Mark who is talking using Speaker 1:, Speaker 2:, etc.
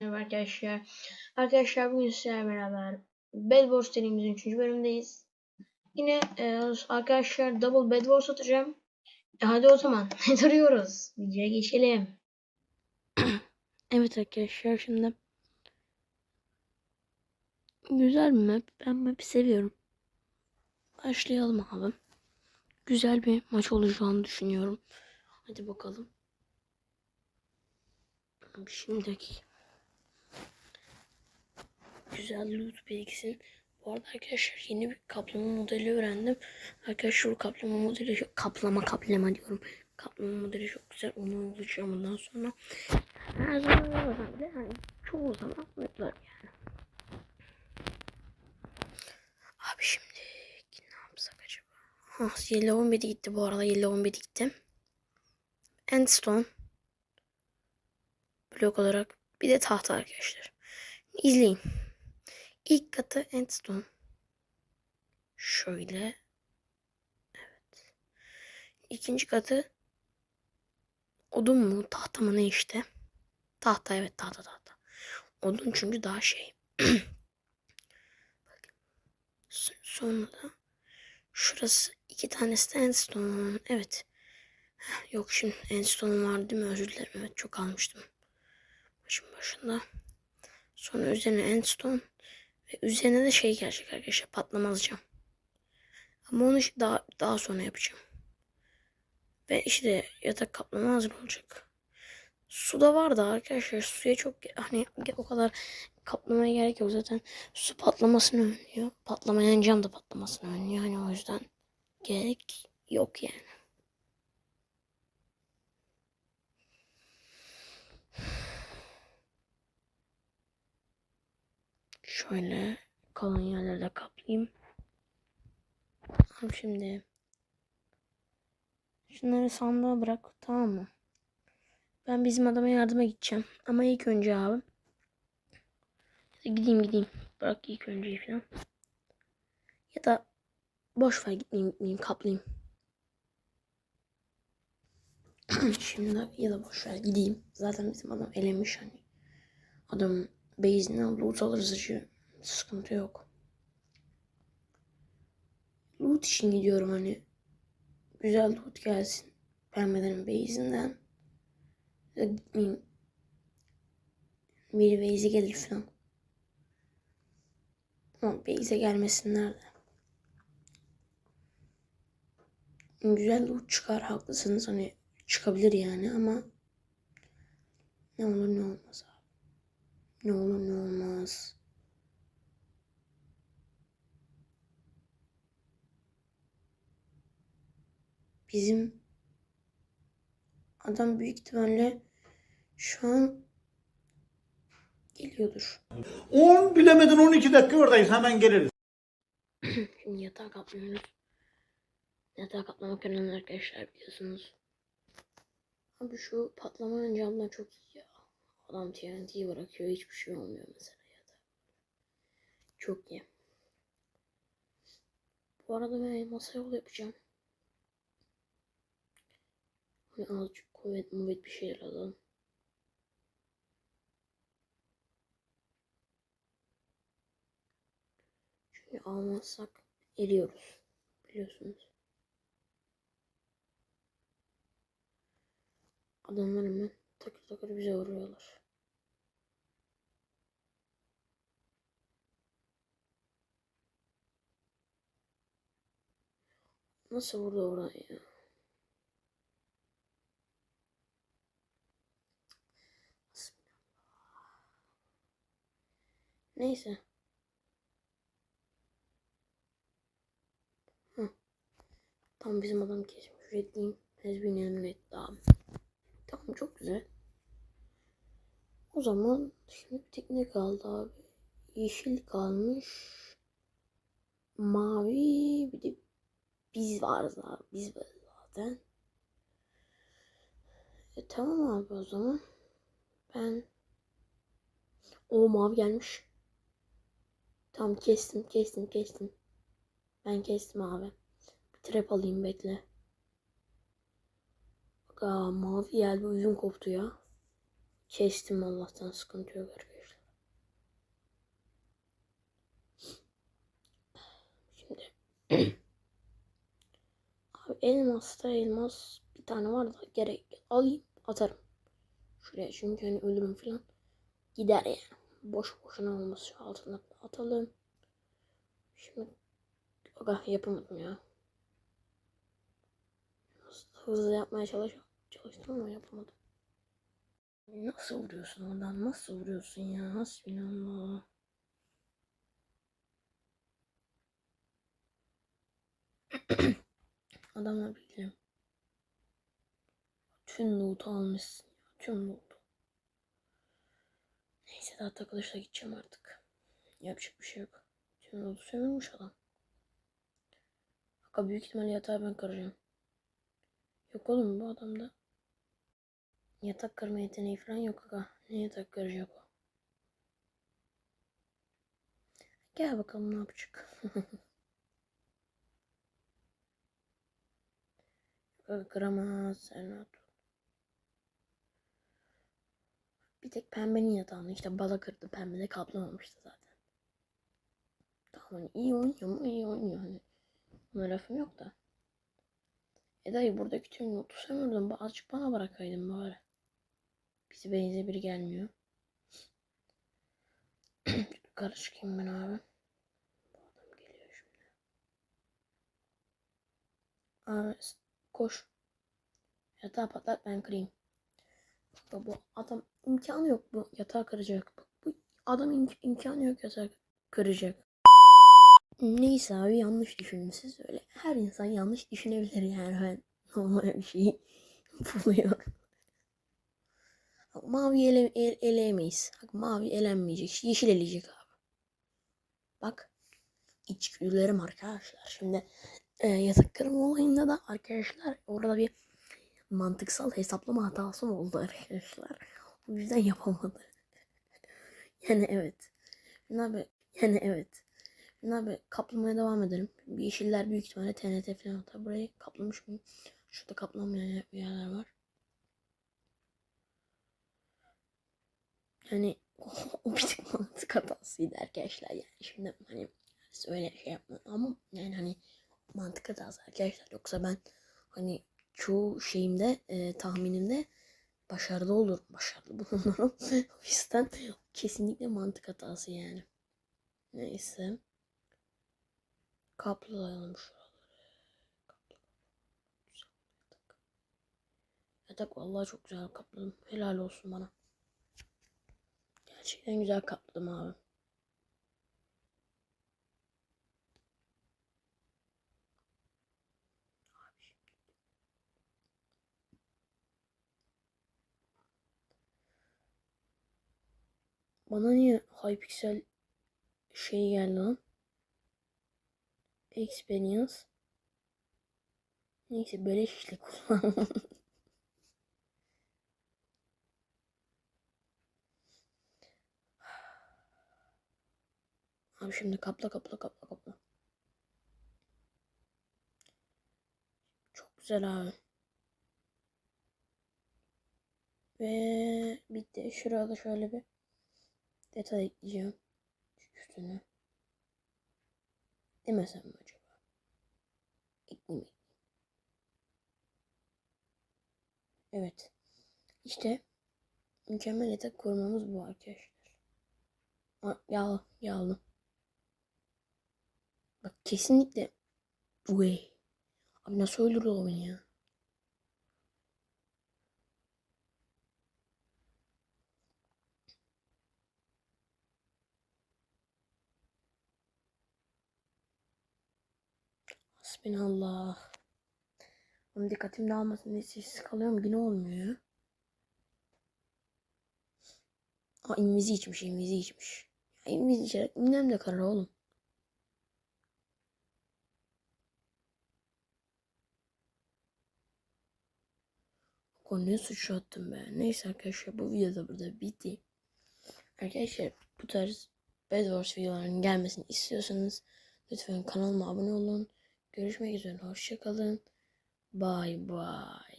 Speaker 1: Merhaba arkadaşlar. Arkadaşlar bugün sizlerle beraber Bed Wars serimizin 3. bölümündeyiz. Yine e, arkadaşlar Double Bed Wars atacağım. E, hadi o zaman ne duruyoruz? Videoya geçelim.
Speaker 2: Evet arkadaşlar şimdi güzel bir map. Ben map'i seviyorum. Başlayalım abi. Güzel bir maç olacağını düşünüyorum. Hadi bakalım. Şimdiki güzel loot bilgisi. Bu arada arkadaşlar yeni bir kaplama modeli öğrendim. Arkadaşlar bu kaplama modeli çok kaplama kaplama diyorum. Kaplama modeli çok güzel. Onu olacağım bundan sonra. Her zaman yapmasam bile yani çoğu zaman yapılar yani. Abi şimdi ne yapsak acaba? Ah, Yellow 11 gitti bu arada. Yellow 11 gitti. Endstone. Blok olarak. Bir de tahta arkadaşlar. İzleyin. İlk katı Endstone. Şöyle. Evet. İkinci katı odun mu tahta mı ne işte. Tahta evet tahta tahta. Odun çünkü daha şey. Sonra da şurası iki tane sandstone. Evet. Heh, Yok şimdi endstone vardı değil mi? Özür dilerim. Evet çok almıştım. Başın başında. Sonra üzerine endstone. Ve üzerine de şey gelecek arkadaşlar. Patlamaz cam. Ama onu işte daha, daha sonra yapacağım. Ve işte yatak kaplama hazır olacak. Var da arkadaşlar suya çok hani o kadar kaplamaya gerek yok zaten. Su patlamasını önlüyor. Patlamayan cam da patlamasını önlüyor. Hani o yüzden gerek yok yani. Şöyle kalan yerleri de kaplayayım. Tamam şimdi. Şunları sandığa bırak tamam mı? Ben bizim adama yardıma gideceğim. Ama ilk önce abi. Gideyim gideyim. Bırak ilk önceyi falan. Ya da boş ver gitmeyeyim gitmeyeyim kaplayayım. Şimdi ya da boş ver gideyim. Zaten bizim adam elemiş hani. Adam base'inden loot alırız acı. Sıkıntı yok. Loot için gidiyorum hani. Güzel loot gelsin. Vermeden base'inden. Gitmeyeyim. Bir base'e gelir falan. Ama base'e gelmesinler de. Güzel loot çıkar haklısınız hani çıkabilir yani ama ne olur ne olmaz abi. Ne olur ne olmaz. Bizim adam büyük ihtimalle şu an geliyordur.
Speaker 3: 10 bilemedin 12 dakika oradayız hemen geliriz.
Speaker 2: Şimdi yatağa kaplıyoruz. Yatağa kaplamak önemli arkadaşlar biliyorsunuz. Abi şu patlamayan camlar çok iyi ya. Adam TNT'yi bırakıyor hiçbir şey olmuyor mesela yatağa. Çok iyi. Bu arada ben masa yol yapacağım. Hani azıcık kuvvet muvvet bir şeyler alalım. Çünkü almazsak eriyoruz. Biliyorsunuz. Adamlar hemen takır takır bize vuruyorlar. Nasıl vurdu oraya ya? Neyse. Tam bizim adam kesmiş. Redliyim. Has been eliminated abi. Tamam çok güzel. O zaman şimdi bir tek ne kaldı abi? Yeşil kalmış. Mavi bir de biz varız abi. Biz varız zaten. E, tamam abi o zaman. Ben o mavi gelmiş. Tamam kestim kestim kestim. Ben kestim abi. Bir trap alayım bekle. Bak aa, mavi geldi uyum koptu ya. Kestim Allah'tan sıkıntı yok arkadaşlar. Şimdi abi elmasta elmas bir tane var da gerek alayım atarım. Şuraya çünkü hani ölürüm falan. Gider yani. Boş boşuna olmaz. Şu altına atalım. Şimdi Aga yapamadım ya. Hızlı yapmaya çalış çalıştım ama yapamadım. Nasıl vuruyorsun oradan? Nasıl vuruyorsun ya? Hasbinallah. Adamlar bildiğin. Tüm loot'u almışsın ya. Tüm loot'u. Neyse daha takılışla gideceğim artık. Yapacak bir şey yok. Tüm loot'u sömürmüş adam. Aga büyük ihtimalle yatağı ben kıracağım. Yok oğlum bu adamda. Yatak kırma yeteneği falan yok aga. Ne yatak kıracak o? Gel bakalım ne yapacak. Kıramaz sen. Bir tek pembenin yatağını işte bala kırdı. Pembe de kaplamamıştı zaten. Tamam iyi oynuyor mu? İyi oynuyor hani. Buna lafım yok da. E dayı buradaki tüm notu sömürdüm. Azıcık bana bırakaydın bari. Bizi benze biri gelmiyor. Yukarı çıkayım ben abi. Bu adam geliyor şimdi. Abi koş. Yatağı patlat ben kırayım. Bak bu adam imkanı yok bu yatağı kıracak. Bak bu adam im- imkanı yok yatağı kıracak. Neyse abi yanlış düşünmüşsünüz öyle. Her insan yanlış düşünebilir yani ben normal bir şeyi buluyorum. Bak, mavi ele, el, eleyemeyiz. Bak, mavi elenmeyecek. Yeşil eleyecek abi. Bak. İçgüdülerim arkadaşlar. Şimdi e, yatak kırma olayında da arkadaşlar orada bir mantıksal hesaplama hatası oldu arkadaşlar. O yüzden yapamadı. yani evet. Şimdi abi yani evet. Şimdi abi kaplamaya devam edelim. Yeşiller büyük ihtimalle TNT falan atar. Burayı kaplamış mıyım? Şurada kaplanmayan yerler var. Yani o bir tık mantık hatasıydı arkadaşlar yani. Şimdi hani öyle şey yapma ama yani hani mantık hatası arkadaşlar. Yoksa ben hani çoğu şeyimde e, tahminimde başarılı olur. Başarılı bulunurum. o yüzden kesinlikle mantık hatası yani. Neyse. Kaplayalım şuraları. Kapla. Yatak vallahi çok güzel kapladım. Helal olsun bana. Gerçekten güzel kapladım abi. Bana niye Hypixel şey geldi lan? Experience. Neyse beleş işte kullan. Abi şimdi kapla kapla kapla kapla. Çok güzel abi. Ve bitti. Şurada şöyle bir detay ekleyeceğim. Üstüne. Demesem mi acaba? Ekleyeyim. Evet. İşte mükemmel yatak korumamız bu arkadaşlar. Yağlı, yağlı. Bak kesinlikle Uy. Abi nasıl öldürdü o beni ya? Hasbinallah. Onun dikkatim dağılmasın diye sessiz kalıyorum. Yine olmuyor. Aa invizi içmiş, invizi içmiş. Ya invizi içerek ünlem de karar oğlum. Konuya suç attım ben. Neyse arkadaşlar bu video da burada bitti. Arkadaşlar bu tarz Bed Wars videolarının gelmesini istiyorsanız lütfen kanalıma abone olun. Görüşmek üzere. Hoşçakalın. Bye bye.